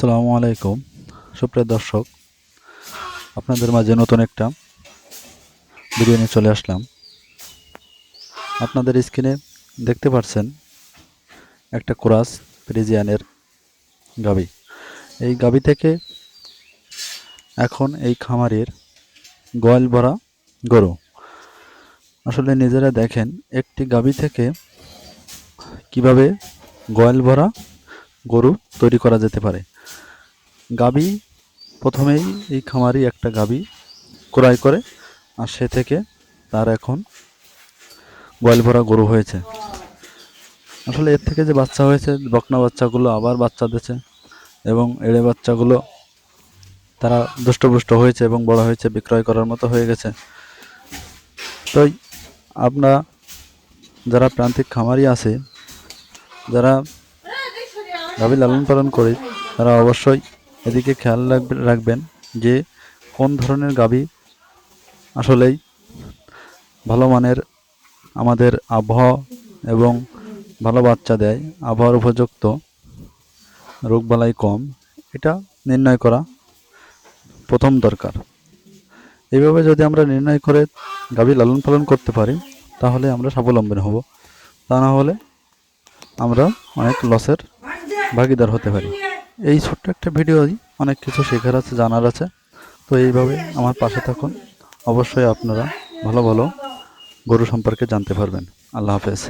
আসসালামু আলাইকুম। সুপ্রিয় দর্শক, আপনাদের মাঝে নতুন একটা ভিডিও নিয়ে চলে আসলাম। আপনাদের স্ক্রিনে দেখতে পাচ্ছেন একটা কোরাস ফ্রিজিয়ানের গাবি। এই গাবি থেকে এখন এই খামারের গোয়াল ভরা গরু। আসলে নিজেরা দেখেন, একটি গাবি থেকে কীভাবে গোয়াল ভরা গরু তৈরি করা যেতে পারে। গাবি প্রথমেই এই খামারি একটা গাবি ক্রয় করে আর সে থেকে তার এখন গোয়াল ভরা গরু হয়েছে। আসলে এর থেকে যে বাচ্চা হয়েছে, বকনা বাচ্চাগুলো আবার বাচ্চা দিয়েছে এবং এড়ে বাচ্চাগুলো তারা দুষ্টপুষ্ট হয়েছে এবং বড় হয়েছে, বিক্রয় করার মতো হয়ে গেছে। তাই আপনারা যারা প্রান্তিক খামারি আছে, যারা গাভী লালন পালন করে তারা অবশ্যই এদিকে খেয়াল রাখবে, রাখবেন যে কোন ধরনের গাভী আসলেই ভালো মানের আমাদের আবহাওয়া এবং ভালো বাচ্চা দেয়। আবহাওয়ার উপযুক্ত রোগবালাই কম। এটা নির্ণয় করা প্রথম দরকার। এইভাবে যদি আমরা নির্ণয় করে গাভী লালন পালন করতে পারি, তাহলে আমরা স্বাবলম্বী হব। তা না হলে আমরা অনেক লসের ভাগিদার হতে পারি। এই ছোট্ট একটা ভিডিওই অনেক কিছু শেখার আছে, জানার আছে। তো এইভাবে আমার পাশে থাকুন। অবশ্যই আপনারা ভালো ভালো গরু সম্পর্কে জানতে পারবেন। আল্লাহ হাফেজ।